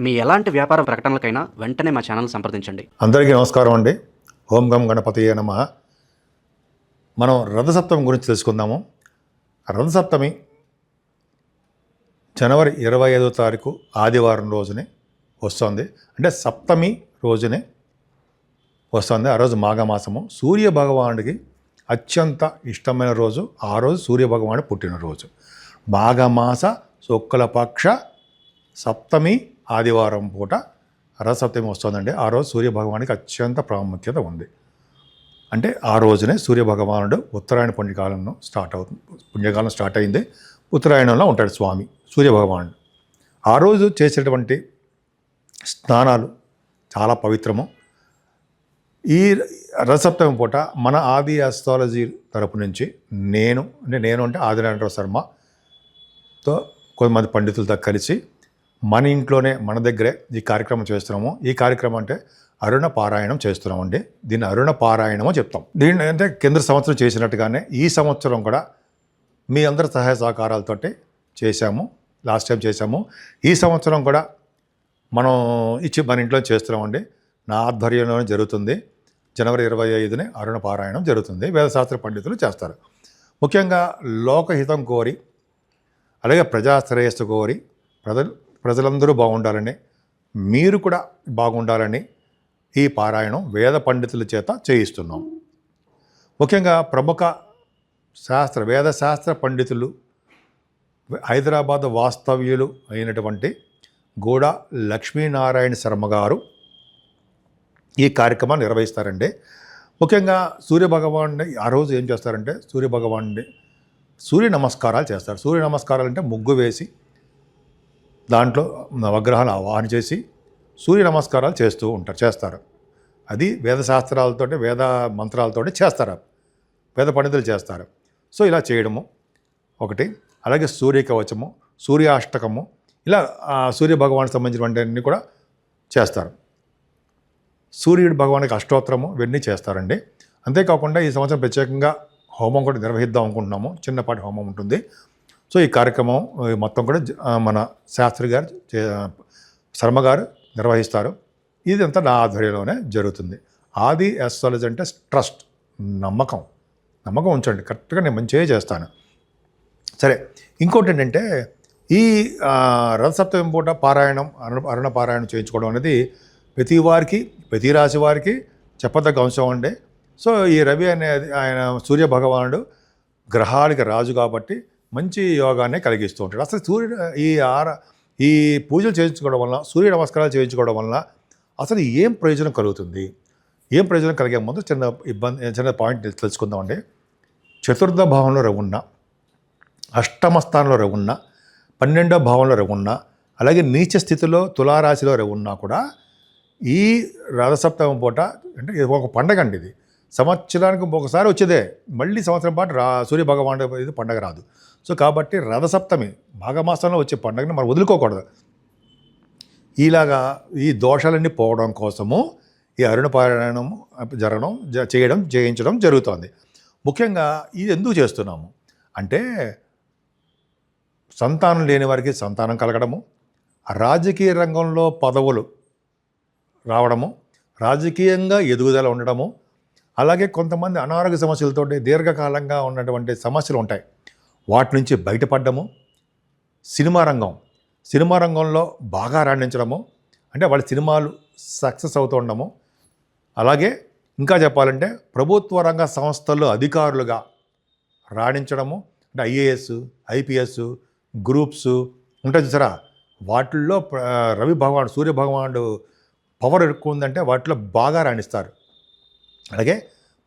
మీ ఎలాంటి వ్యాపార ప్రకటనలకైనా వెంటనే మా ఛానల్ సంప్రదించండి. అందరికీ నమస్కారం అండి. ఓం గం గణపతి నమ. మనం రథసప్తమి గురించి తెలుసుకుందాము. రథసప్తమి జనవరి ఇరవై ఐదో తారీఖు ఆదివారం రోజునే వస్తుంది. అంటే సప్తమి రోజునే వస్తుంది. ఆ రోజు మాఘమాసము. సూర్య భగవానుడికి అత్యంత ఇష్టమైన రోజు. ఆ రోజు సూర్య భగవానుడు పుట్టినరోజు. మాఘమాస శుక్లపక్ష సప్తమి ఆదివారం పూట రథసప్తమి వస్తుందండి. ఆ రోజు సూర్య భగవానికి అత్యంత ప్రాముఖ్యత ఉంది. అంటే ఆ రోజునే సూర్య భగవానుడు ఉత్తరాయణ పుణ్యకాలంలో స్టార్ట్ అవుతుంది పుణ్యకాలం స్టార్ట్ అయింది. ఉత్తరాయణంలో ఉంటాడు స్వామి సూర్య భగవానుడు ఆ రోజు చేసేటువంటి స్నానాలు చాలా పవిత్రము. ఈ రథసప్తమి పూట మన ఆది ఆస్ట్రాలజీ తరపు నుంచి నేను అంటే నేను అంటే ఆదినారాయణరావు శర్మతో కొంతమంది పండితులతో కలిసి మన ఇంట్లోనే మన దగ్గరే ఈ కార్యక్రమం చేస్తున్నాము. ఈ కార్యక్రమం అంటే అరుణ పారాయణం చేస్తున్నామండి. దీన్ని అరుణ పారాయణము చెప్తాం. దీన్ని అంటే కింద సంవత్సరం చేసినట్టుగానే ఈ సంవత్సరం కూడా మీ అందరి సహాయ సహకారాలతోటి చేశాము. లాస్ట్ టైం చేశాము. ఈ సంవత్సరం కూడా మనం ఇచ్చి మన ఇంట్లో చేస్తున్నామండి. నా ఆధ్వర్యంలోనే జరుగుతుంది. జనవరి ఇరవై ఐదునే అరుణ పారాయణం జరుగుతుంది. వేదశాస్త్ర పండితులు చేస్తారు. ముఖ్యంగా లోకహితం కోరి అలాగే ప్రజాశ్రేయస్సు కోరి ప్రజలు ప్రజలందరూ బాగుండాలని మీరు కూడా బాగుండాలని ఈ పారాయణం వేద పండితుల చేత చేయిస్తున్నాం. ముఖ్యంగా ప్రముఖ శాస్త్ర వేద శాస్త్ర పండితులు హైదరాబాద్ వాస్తవ్యులు అయినటువంటి గూడ లక్ష్మీనారాయణ శర్మ గారు ఈ కార్యక్రమాన్ని నిర్వహిస్తారండి. ముఖ్యంగా సూర్య భగవాన్ని ఆ రోజు ఏం చేస్తారంటే సూర్య భగవాన్ని సూర్య నమస్కారాలు చేస్తారు. సూర్య నమస్కారాలు అంటే ముగ్గు వేసి దాంట్లో నవగ్రహాలు ఆవాహన చేసి సూర్య నమస్కారాలు చేస్తూ ఉంటారు చేస్తారు. అది వేద శాస్త్రాలతో వేద మంత్రాలతో చేస్తారు. వేద పండితులు చేస్తారు. సో ఇలా చేయడము ఒకటి. అలాగే సూర్య కవచము సూర్యాష్టకము ఇలా సూర్య భగవానికి సంబంధించినటువంటి కూడా చేస్తారు. సూర్యుడు భగవానికి అష్టోత్తరము ఇవన్నీ చేస్తారండి. అంతేకాకుండా ఈ సంవత్సరం ప్రత్యేకంగా హోమం కూడా నిర్వహిద్దాం అనుకుంటున్నాము. చిన్నపాటి హోమం ఉంటుంది. సో ఈ కార్యక్రమం మొత్తం కూడా మన శాస్త్రి గారు చే- శర్మ గారు నిర్వహిస్తారు. ఇదంతా నా ఆధ్వర్యంలోనే జరుగుతుంది. ఆది ఎస్ట్రాలజీ అంటే ట్రస్ట్ నమ్మకం. నమ్మకం ఉంచండి. కరెక్ట్గా నేను మంచిగా చేస్తాను. సరే ఇంకోటి ఏంటంటే ఈ రథసప్తమి పూట పారాయణం అరుణ అరుణ పారాయణం చేయించుకోవడం అనేది ప్రతి వారికి ప్రతి రాశి వారికి చెప్పదగ్గ అంశం అండి. సో ఈ రవి అనేది ఆయన సూర్య భగవానుడు గ్రహాలకి రాజు కాబట్టి మంచి యోగాన్ని కలిగిస్తూ ఉంటాడు. అసలు సూర్యుడు ఈ ఆర ఈ పూజలు చేయించుకోవడం వల్ల సూర్య నమస్కారాలు చేయించుకోవడం వలన అసలు ఏం ప్రయోజనం కలుగుతుంది? ఏం ప్రయోజనం కలిగే ముందు చిన్న ఇబ్బంది చిన్న పాయింట్ తెలుసుకుందామండి చతుర్థ భావంలో రవున్న అష్టమ స్థానంలో రవున్న పన్నెండో భావంలో రవున్న అలాగే నీచ స్థితిలో తులారాశిలో రవున్నా కూడా ఈ రథసప్తమం పూట అంటే ఇది ఒక పండగ అండి ఇది. సంవత్సరానికి ఒకసారి వచ్చేదే. మళ్ళీ సంవత్సరం పాటు రా సూర్య భగవానుడు ఇది పండగ రాదు. సో కాబట్టి రథసప్తమి మాఘమాసంలో వచ్చే పండుగని మనం వదులుకోకూడదు. ఇలాగా ఈ దోషాలన్నీ పోవడం కోసము ఈ అరుణ పారాయణం జరగడం జ- చేయడం చేయించడం జరుగుతోంది. ముఖ్యంగా ఇది ఎందుకు చేస్తున్నాము అంటే సంతానం లేని వారికి సంతానం కలగడము రాజకీయ రంగంలో పదవులు రావడము రాజకీయంగా ఎదుగుదల ఉండడము అలాగే కొంతమంది అనారోగ్య సమస్యలతోటి దీర్ఘకాలంగా ఉన్నటువంటి సమస్యలు ఉంటాయి. వాటి నుంచి బయటపడ్డము సినిమా రంగం సినిమా రంగంలో బాగా రాణించడము అంటే వాళ్ళ సినిమాలు సక్సెస్ అవుతూ ఉండము అలాగే ఇంకా చెప్పాలంటే ప్రభుత్వ రంగ సంస్థల్లో అధికారులుగా రాణించడము అంటే ఐఏఎస్ ఐపీఎస్ గ్రూప్స్ ఉంటుంది చూసారా? వాటిల్లో రవి భగవాన్ సూర్య భగవానుడు పవర్ ఎక్కువ ఉందంటే వాటిలో బాగా రాణిస్తారు. అలాగే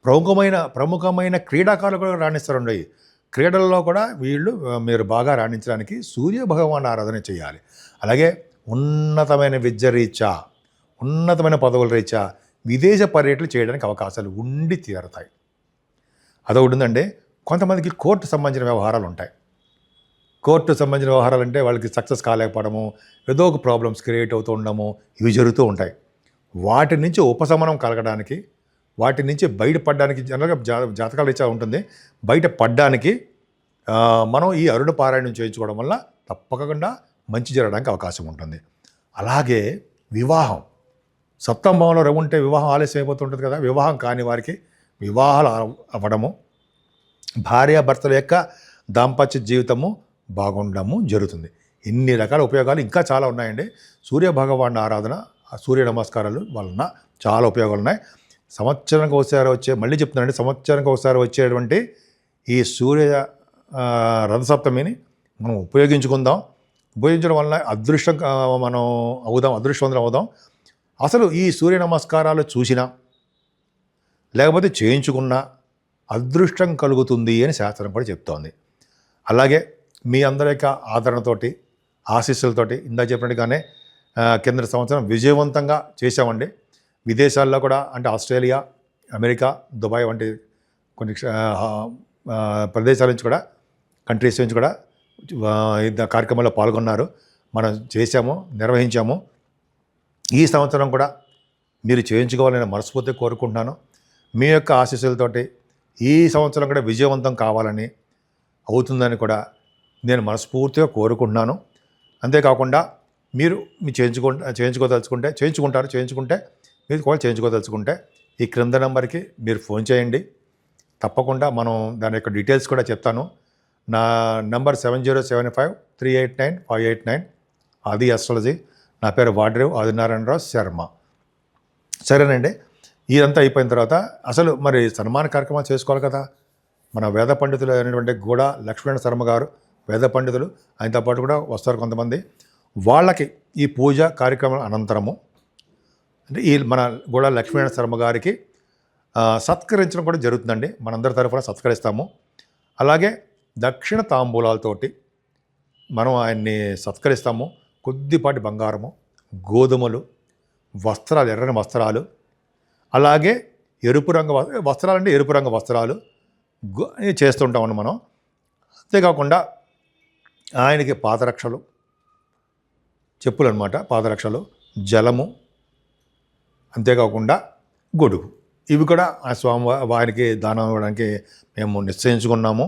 ప్రముఖమైన ప్రముఖమైన క్రీడాకారులు కూడా రాణిస్తారు ఉండవు క్రీడల్లో కూడా వీళ్ళు మీరు బాగా రాణించడానికి సూర్య భగవాన్ ఆరాధన చేయాలి. అలాగే ఉన్నతమైన విద్య రీత్యా ఉన్నతమైన పదవుల రీత్యా విదేశ పర్యటనలు చేయడానికి అవకాశాలు ఉండి తీరతాయి. అదొకటి ఉందండి కొంతమందికి కోర్టు సంబంధించిన వ్యవహారాలు ఉంటాయి. కోర్టు సంబంధించిన వ్యవహారాలు అంటే వాళ్ళకి సక్సెస్ కాలేకపోవడము ఏదో ఒక ప్రాబ్లమ్స్ క్రియేట్ అవుతూ ఉండడము ఇవి జరుగుతూ ఉంటాయి. వాటి నుంచి ఉపశమనం కలగడానికి వాటి నుంచి బయటపడడానికి జనరల్గా జా జాతకాలు ఇచ్చా ఉంటుంది. బయట పడ్డానికి మనం ఈ అరుణ పారాయణం చేయించుకోవడం వల్ల తప్పకుండా మంచి జరగడానికి అవకాశం ఉంటుంది. అలాగే వివాహం. సప్తం భావంలో ఉంటే వివాహం ఆలస్యం అయిపోతుంటుంది కదా. వివాహం కాని వారికి వివాహాలు అవ్వడము భార్యాభర్తల యొక్క దాంపత్య జీవితము బాగుండము జరుగుతుంది. ఇన్ని రకాల ఉపయోగాలు ఇంకా చాలా ఉన్నాయండి. సూర్య భగవాన్ ఆరాధన సూర్య నమస్కారాలు వలన చాలా ఉపయోగాలు ఉన్నాయి. సంవత్సరానికి ఒకసారి వచ్చే మళ్ళీ చెప్తున్నానండి సంవత్సరానికి ఒకసారి వచ్చేటువంటి ఈ సూర్య రథసప్తమిని మనం ఉపయోగించుకుందాం. ఉపయోగించడం వల్ల అదృష్టం మనం అవుదాం అదృష్టవంతులు అవుదాం. అసలు ఈ సూర్య నమస్కారాలు చూసినా లేకపోతే చేయించుకున్నా అదృష్టం కలుగుతుంది అని శాస్త్రం కూడా చెప్తోంది. అలాగే మీ అందరి యొక్క ఆదరణతోటి ఆశీస్సులతోటి ఇందాక చెప్పినట్టుగానే ఆ, కింద సంవత్సరం విజయవంతంగా చేశామండి. విదేశాల్లో కూడా అంటే ఆస్ట్రేలియా అమెరికా దుబాయ్ వంటి కొన్ని ప్రదేశాల నుంచి కూడా కంట్రీస్ నుంచి కూడా కార్యక్రమంలో పాల్గొన్నారు. మనం చేశాము నిర్వహించాము. ఈ సంవత్సరం కూడా మీరు చేయించుకోవాలని మనస్ఫూర్తిగా కోరుకుంటున్నాను. మీ యొక్క ఆశీస్సులతోటి ఈ సంవత్సరం కూడా విజయవంతం కావాలని అవుతుందని కూడా నేను మనస్ఫూర్తిగా కోరుకుంటున్నాను. అంతేకాకుండా మీరు మీ చేయించుకుంటే చేయించుకోదలుచుకుంటే చేయించుకుంటారు చేయించుకుంటే మీరు కూడా చేయించుకోదలుచుకుంటే ఈ క్రింద నెంబర్కి మీరు ఫోన్ చేయండి. తప్పకుండా మనం దాని యొక్క డీటెయిల్స్ కూడా చెప్తాను. నా number seven zero seven five three eight nine five eight nine. Aadi astrology. నా పేరు వాడ్రేవ్ ఆదినారాయణరావు శర్మ. సరేనండి. ఇదంతా అయిపోయిన తర్వాత అసలు మరి సన్మాన కార్యక్రమాలు చేసుకోవాలి కదా. మన వేద పండితులు అయినటువంటి గూడ లక్ష్మణ శర్మ గారు వేద పండితులు ఆయనతో పాటు కూడా వస్తారు కొంతమంది. వాళ్ళకి ఈ పూజ కార్యక్రమం అనంతరము అంటే ఈ మన గూడ లక్ష్మీనారాయణ శర్మ గారికి సత్కరించడం కూడా జరుగుతుందండి. మనందరి తరఫున సత్కరిస్తాము. అలాగే దక్షిణ తాంబూలాలతోటి మనం ఆయన్ని సత్కరిస్తాము. కొద్దిపాటి బంగారము గోధుమలు వస్త్రాలు ఎర్రని వస్త్రాలు అలాగే ఎరుపు రంగు వస్త్రాలు అంటే ఎరుపు రంగు వస్త్రాలు చేస్తుంటామని మనం. అంతేకాకుండా ఆయనకి పాదరక్షలు చెప్పులు అనమాట పాదరక్షలు జలము అంతేకాకుండా గొడుగు. ఇవి కూడా ఆ స్వామి వారికి దానం ఇవ్వడానికి మేము నిశ్చయించుకున్నాము.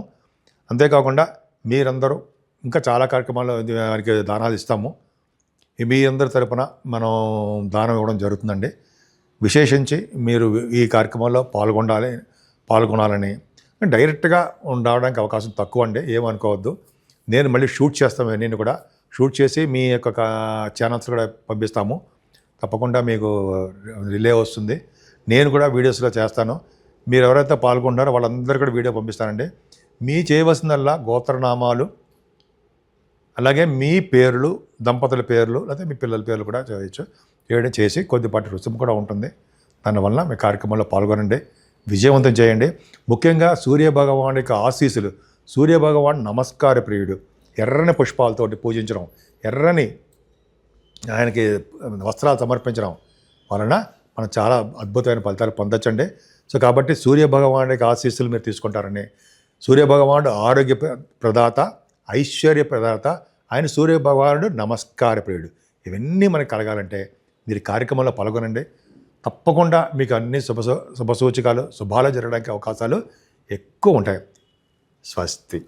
అంతేకాకుండా మీరందరూ ఇంకా చాలా కార్యక్రమాలు వారికి దానాలు ఇస్తాము. మీ అందరి తరపున మనం దానం ఇవ్వడం జరుగుతుందండి. విశేషించి మీరు ఈ కార్యక్రమంలో పాల్గొనాలి పాల్గొనాలని. డైరెక్ట్గా ఉండడానికి అవకాశం తక్కువ అండి ఏమనుకోవద్దు. నేను మళ్ళీ షూట్ చేస్తాము నేను కూడా షూట్ చేసి మీ యొక్క ఛానల్స్ కూడా పంపిస్తాము. తప్పకుండా మీకు రిలే వస్తుంది. నేను కూడా వీడియోస్లో చేస్తాను. మీరు ఎవరైతే పాల్గొన్నారో వాళ్ళందరూ కూడా వీడియో పంపిస్తానండి. మీ చేయవలసిందల్లా గోత్రనామాలు అలాగే మీ పేర్లు దంపతుల పేర్లు లేదా మీ పిల్లల పేర్లు కూడా చేయొచ్చు. చేయడం చేసి కొద్దిపాటి రుసుము కూడా ఉంటుంది. దానివల్ల మీ కార్యక్రమంలో పాల్గొనండి. విజయవంతం చేయండి. ముఖ్యంగా సూర్యభగవాను యొక్క ఆశీస్సులు. సూర్య భగవాన్ నమస్కార ప్రియుడు. ఎర్రని పుష్పాలతోటి పూజించడం. ఎర్రని ఆయనకి వస్త్రాలు సమర్పించడం వలన మనం చాలా అద్భుతమైన ఫలితాలు పొందొచ్చండి. సో కాబట్టి సూర్య ఆశీస్సులు మీరు తీసుకుంటారని సూర్యభగవానుడు ఆరోగ్య ప్ర- ప్రదాత ఐశ్వర్య ప్రదాత ఆయన సూర్యభగవానుడు నమస్కార ప్రియుడు. ఇవన్నీ మనకు కలగాలంటే మీరు కార్యక్రమంలో పాల్గొనండి. తప్పకుండా మీకు అన్ని శుభ శుభ సూచికలు శుభాలు జరగడానికి అవకాశాలు ఎక్కువ ఉంటాయి. స్వస్తి.